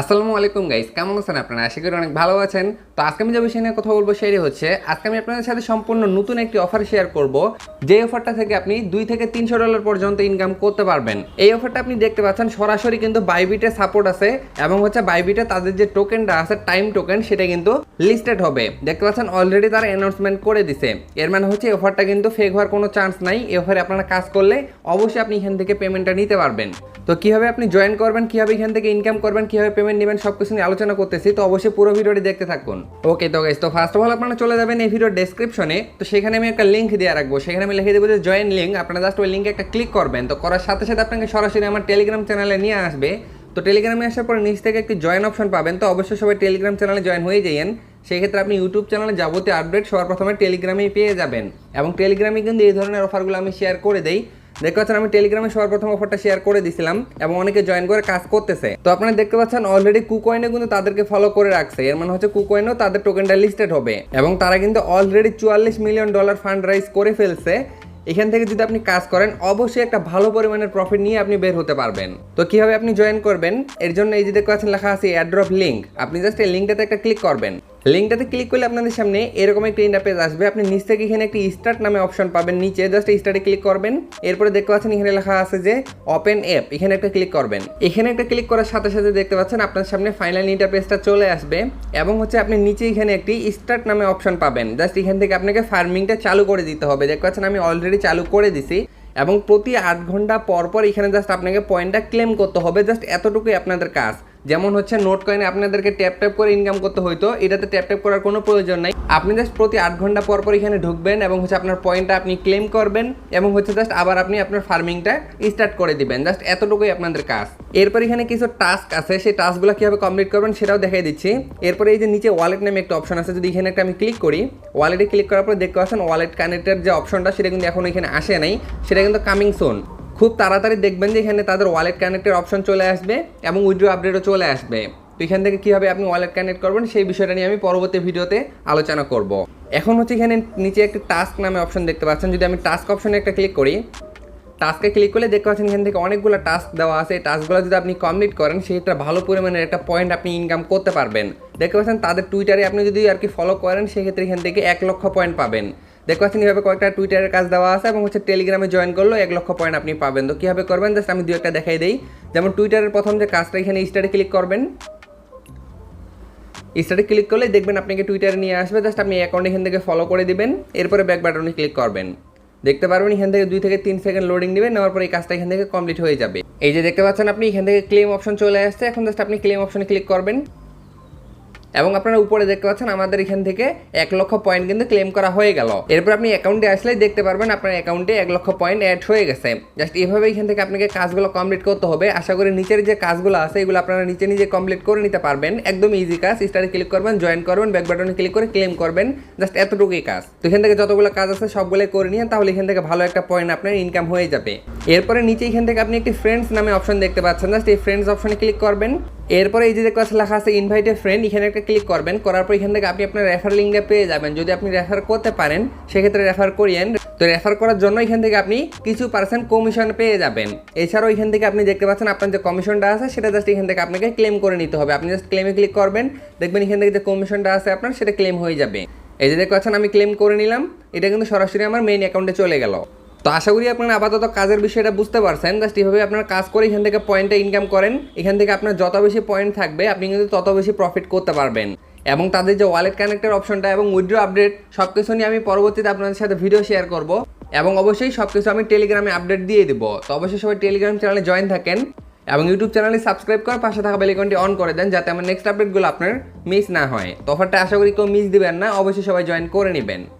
আসসালামু আলাইকুম গাইস কেমন আছেন আপনারা? আশা করি অনেক ভালো আছেন। তো আজকে আমি যে বিষয় নিয়ে কথা বলব সেটি হচ্ছে, আজকে আমি আপনাদের সাথে সম্পূর্ণ নতুন একটি অফার শেয়ার করব। যে অফারটা থেকে আপনি দুই থেকে তিনশো ডলার পর্যন্ত ইনকাম করতে পারবেন। এই অফারটা আপনি দেখতে পাচ্ছেন, সরাসরি কিন্তু বাইবিটে সাপোর্ট আছে এবং হচ্ছে বাইবিটে তাদের যে টোকেনটা আছে টাইম টোকেন সেটা কিন্তু লিস্টেড হবে। দেখতে পাচ্ছেন অলরেডি তারা অ্যানাউন্সমেন্ট করে দিছে। এর মানে হচ্ছে এই অফারটা কিন্তু ফেক হওয়ার কোনো চান্স নাই। এই অফারে আপনারা কাজ করলে অবশ্যই আপনি এখান থেকে পেমেন্টটা নিতে পারবেন। তো কীভাবে আপনি জয়েন করবেন, কীভাবে এখান থেকে ইনকাম করবেন, কীভাবে পেমেন্ট নেবেন সব কিছু নিয়ে আলোচনা করতেছি, তো অবশ্যই পুরো ভিডিওটি দেখতে থাকুন। ওকে তো গাইস তো ফার্স্ট অফ অল আপনারা চলে যাবেন এই ভিডিওর ডেসক্রিপশনে তো সেখানে আমি একটা লিঙ্ক দিয়ে রাখব। সেখানে আমি লিখে দেবো যে জয়েন লিঙ্ক আপনারা জাস্ট ওই লিঙ্কে একটা ক্লিক করবেন। তো করার সাথে সাথে আপনাকে সরাসরি আমার টেলিগ্রাম চ্যানেলে নিয়ে আসবে। তো টেলিগ্রামে আসার পর নিচ থেকে একটি জয়েন অপশন পাবেন। তো অবশ্যই সবাই টেলিগ্রাম চ্যানেলে জয়েন হয়ে যাইয়েন। সেক্ষেত্রে আপনি ইউটিউব চ্যানেলে যাবতীয় আপডেট সবার প্রথমে টেলিগ্রামেই পেয়ে যাবেন। এবং টেলিগ্রামে কিন্তু এই ধরনের অফারগুলো আমি শেয়ার করে দেই। দেখতে পাচ্ছেন আমি টেলিগ্রামে সবার প্রথম অফারটা শেয়ার করে দিছিলাম এবং অনেকে জয়েন করে কাজ করতেছে। তো আপনারা দেখতে পাচ্ছেন অলরেডি কুকয়েনে কিন্তু তাদেরকে ফলো করে রাখছে। এর মানে হচ্ছে কুকয়েনও তাদের টোকেনটা লিস্টেড হবে। এবং তারা কিন্তু অলরেডি চুয়াল্লিশ মিলিয়ন ডলার ফান্ড রাইজ করে ফেলছে। এখান থেকে যদি আপনি কাজ করেন, অবশ্যই একটা ভালো পরিমাণের প্রফিট নিয়ে আপনি বের হতে পারবেন। তো কীভাবে আপনি জয়েন করবেন? এর জন্য এই যে দেখতে পাচ্ছেন লেখা আছে অ্যাড্রপ লিঙ্ক আপনি জাস্ট এই লিঙ্কটাতে একটা ক্লিক করবেন। লিঙ্কটাতে ক্লিক করলে আপনাদের সামনে এরকম একটা ইন্টারপেজ আসবে। আপনি নিচ থেকে এখানে একটি স্টার্ট নামে অপশন পাবেন। নিচে জাস্ট স্টার্টে ক্লিক করবেন। এরপরে দেখতে পাচ্ছেন এখানে লেখা আছে যে ওপেন অ্যাপ এখানে একটা ক্লিক করবেন। এখানে একটা ক্লিক করার সাথে সাথে দেখতে পাচ্ছেন আপনার সামনে ফাইনাল ইন্টারপেজটা চলে আসবে এবং হচ্ছে আপনি নিচে এখানে একটি স্টার্ট নামে অপশন পাবেন। জাস্ট এখান থেকে আপনাকে ফার্মিংটা চালু করে দিতে হবে। দেখতে পাচ্ছেন আমি অলরেডি চালু করে দিছি এবং প্রতি আট ঘণ্টা পর পর এখানে জাস্ট আপনাকে পয়েন্টটা ক্লেম করতে হবে। জাস্ট এতটুকুই আপনাদের কাজ। যেমন হচ্ছে নোট কয়েনে আপনাদেরকে ট্যাপ ট্যাপ করে ইনকাম করতে হইতো এটাতে ট্যাপ ট্যাপ করার কোনো প্রয়োজন নাই। আপনি জাস্ট প্রতি আট ঘণ্টা পর পর এখানে ঢুকবেন এবং হচ্ছে আপনার পয়েন্টটা আপনি ক্লেম করবেন এবং হচ্ছে জাস্ট আবার আপনি আপনার ফার্মিংটা স্টার্ট করে দিবেন। জাস্ট এতটুকুই আপনাদের কাজ। এরপর এখানে কিছু টাস্ক আছে, সেই টাস্কগুলো কীভাবে কমপ্লিট করবেন সেটাও দেখাই দিচ্ছি। এরপরে এই যে নিচে ওয়ালেট নামে একটা অপশন আছে, যদি এখানে একটা আমি ক্লিক করি ওয়ালেটে ক্লিক করার পর দেখতে পাচ্ছেন ওয়ালেট কানেক্টের যে অপশনটা সেটা কিন্তু এখন এখানে আসে নাই। সেটা কিন্তু কামিং সুন খুব তাড়াতাড়ি দেখবেন যে এখানে তাদের ওয়ালেট কানেক্টের অপশন চলে আসবে এবং উইড্রো আপডেটও চলে আসবে। তো এখান থেকে কীভাবে আপনি ওয়ালেট কানেক্ট করবেন সেই বিষয়টা নিয়ে আমি পরবর্তী ভিডিওতে আলোচনা করব। এখন হচ্ছে এখানে নিচে একটা টাস্ক নামে অপশন দেখতে পাচ্ছেন। যদি আমি টাস্ক অপশনে একটা ক্লিক করি টাস্কে ক্লিক করলে দেখতে পাচ্ছেন এখান থেকে অনেকগুলো টাস্ক দেওয়া আছে। এই টাস্কগুলো যদি আপনি কমপ্লিট করেন সেক্ষেত্রে ভালো পরিমাণের একটা পয়েন্ট আপনি ইনকাম করতে পারবেন। দেখতে পাচ্ছেন তাদের টুইটারে আপনি যদি আর কি ফলো করেন, সেক্ষেত্রে এখান থেকে এক লক্ষ পয়েন্ট পাবেন। দেখতে পাচ্ছেন এইভাবে কয়েকটা টুইটারের কাজ দেওয়া আছে এবং হচ্ছে টেলিগ্রামে জয়েন করলেও এক লক্ষ পয়েন্ট আপনি পাবেন। তো কীভাবে করবেন? জাস্ট আমি দু একটা দেখাই দিই। যেমন টুইটারের প্রথম যে কাজটা, এখানে স্টারে ক্লিক করবেন। স্টারে ক্লিক করলে দেখবেন আপনাকে টুইটারে নিয়ে আসবে। জাস্ট আপনি অ্যাকাউন্ট এখান থেকে ফলো করে দিবেন। এরপরে ব্যাক বাটনে ক্লিক করবেন। দেখতে পারবেন, এখান থেকে দুই থেকে তিন সেকেন্ড লোডিং নেবেন নেওয়ার পরে এই কাজটা এখান থেকে কমপ্লিট হয়ে যাবে। এই যে দেখতে পাচ্ছেন আপনি, এখান থেকে ক্লেম অপশন চলে আসছে। এখন জাস্ট আপনি ক্লেম অপশনে ক্লিক করবেন। এবং আপনারা উপরে দেখতে পাচ্ছেন আমাদের এখান থেকে এক লক্ষ পয়েন্ট কিন্তু ক্লেম করা হয়ে গেল। এরপর আপনি অ্যাকাউন্টে আসলেই দেখতে পারবেন আপনার অ্যাকাউন্টে এক লক্ষ পয়েন্ট অ্যাড হয়ে গেছে। জাস্ট এভাবে এখান থেকে আপনাকে কাজগুলো কমপ্লিট করতে হবে। আশা করি নিচের যে কাজগুলো আছে, এগুলো আপনারা নিচে নিজে কমপ্লিট করে নিতে পারবেন। একদম ইজি কাজ। স্টারে ক্লিক করবেন জয়েন করবেন ব্যাক বাটনে ক্লিক করে ক্লেম করবেন। জাস্ট এতটুকুই কাজ। তো এখান থেকে যতগুলো কাজ আছে, সবগুলোই করে নিয়ে তাহলে এখান থেকে ভালো একটা পয়েন্ট আপনার ইনকাম হয়ে যাবে। এরপরে নিচে এখান থেকে আপনি একটি ফ্রেন্ডস নামে অপশন দেখতে পাচ্ছেন। জাস্ট এই ফ্রেন্ডস অপশনে ক্লিক করবেন। এরপরে এই যে দেখতে লেখা আছে ইনভাইটে ফ্রেন্ড এখানে একটা ক্লিক করবেন, করার পর এখান থেকে আপনি আপনার রেফার লিঙ্কটা পেয়ে যাবেন। যদি আপনি রেফার করতে পারেন, সেক্ষেত্রে রেফার করিয়েন। তো রেফার করার জন্য এখান থেকে আপনি কিছু পার্সেন্ট কমিশন পেয়ে যাবেন। এছাড়াও এখান থেকে আপনি দেখতে পাচ্ছেন, আপনার যে কমিশনটা আছে, সেটা জাস্ট এখান থেকে আপনাকে ক্লেম করে নিতে হবে। আপনি জাস্ট ক্লেমে ক্লিক করবেন, দেখবেন এখান থেকে যে কমিশনটা আছে আপনার, সেটা ক্লেম হয়ে যাবে। এই যে দেখতে পাচ্ছেন, আমি ক্লেম করে নিলাম। এটা কিন্তু সরাসরি আমার মেইন অ্যাকাউন্টে চলে গেল। তো আশা করি আপনারা আপাতত কাজের বিষয়টা বুঝতে পারছেন। জাস্ট এইভাবে আপনারা কাজ করে এখান থেকে পয়েন্টটা ইনকাম করেন। এখান থেকে আপনার যত বেশি পয়েন্ট থাকবে, আপনি কিন্তু তত বেশি প্রফিট করতে পারবেন। এবং তাদের যে ওয়ালেট কানেক্টের অপশনটা এবং উইড্রো আপডেট সব কিছু নিয়ে আমি পরবর্তীতে আপনাদের সাথে ভিডিও শেয়ার করব। এবং অবশ্যই সব কিছু আমি টেলিগ্রামে আপডেট দিয়ে দেবো। তো অবশ্যই সবাই টেলিগ্রাম চ্যানেলে জয়েন থাকেন। এবং ইউটিউব চ্যানেলে সাবস্ক্রাইব করে পাশে থাকা বেলিকনটি অন করে দেন, যাতে আমার নেক্সট আপডেটগুলো আপনার মিস না হয়। তো অফারটা আশা করি কেউ মিস দিবেন না। অবশ্যই সবাই জয়েন করে নেবেন।